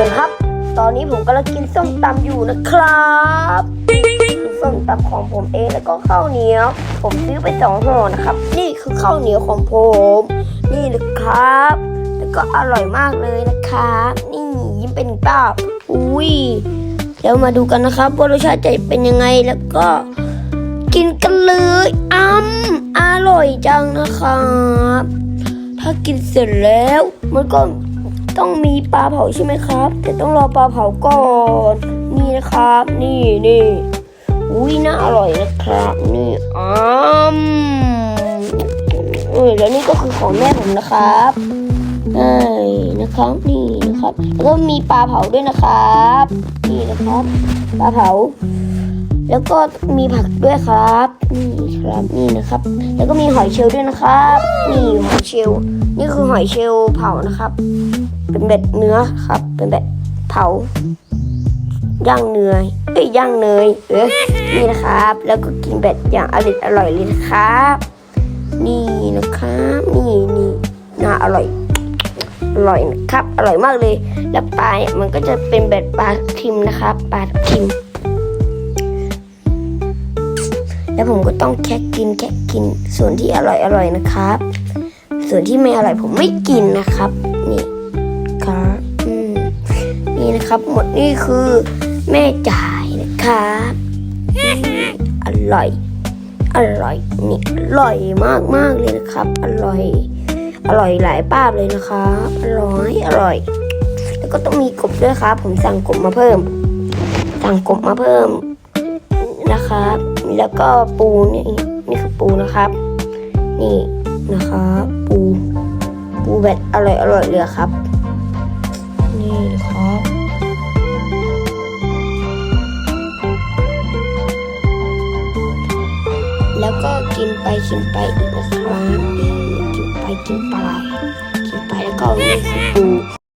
สวัสดีครับ ตอนนี้ผมกำลังกินส้มตำอยู่นะครับส้มตำของผมเองแล้วก็ข้าวเหนียว ผมซื้อไปสองห่อนะครับ นี่คือข้าวเหนียวของผม นี่นะครับ แล้วก็อร่อยมากเลยนะครับนี่ยิ้มเป็นปล่าอุ้ยเดี๋ยวมาดูกันนะครับว่ารสชาติจะเป็นยังไงแล้วก็ กินกันเลยอ้ำอร่อยจังนะครับ ถ้ากินเสร็จแล้วมันก็ ต้องมีปลาเผาใช่ไหมครับ แต่ต้องรอปลาเผาก่อน นี่นะครับ นี่นี่อุ้ยน่าอร่อยนะครับ นี่อ้ำเอ้ยแล้วนี่ก็คือของแม่ผมนะครับเอ้ยนะครับนี่นะครับ แล้วก็มีปลาเผาด้วยนะครับ นี่นะครับ ปลาเผา แล้วก็มีผักด้วยครับ นี่ครับนี่นะครับ แล้วก็มีหอยเชลล์ด้วยนะครับ นี่หอยเชลล์นี่คือหอยเชลล์เผานะครับ เป็นแบบเนื้อครับ เป็นแบบเผาย่างเนยเอ้ยย่างเนยเออนี่นะครับ แล้วก็กินแบบอย่างอร่อยอร่อยเลยนะครับ นี่นะครับนี่นี่น่าอร่อยอร่อยนะครับ อร่อยมากเลย แล้วปลาเนี่ยมันก็จะเป็นแบบปลาทิมนะครับ ปลาทิม แล้วผมก็ต้องแค่กินแค่กินส่วนที่อร่อยอร่อยนะครับ ส่วนที่ไม่อร่อยผมไม่กินนะครับ นี่ครับอืมนี่นะครับหมดนี่คือแม่จ่ายนะครับอืมอร่อย อร่อยนี่อร่อยมากมากเลยนะครับ อร่อย อร่อยหลายป้าบเลยนะครับอร่อยอร่อย แล้วก็ต้องมีกบด้วยครับ ผมสั่งกบมาเพิ่ม สั่งกบมาเพิ่มนะครับ แล้วก็ปูนี่นี่คือปูนะครับ นี่นะครับปูปูแบบอร่อยอร่อยเลยครับ นี่ครับแล้วก็กินไปกินไปอีกนะครับนี่กินไปกินไปกินไปแล้วก็นี่คือปู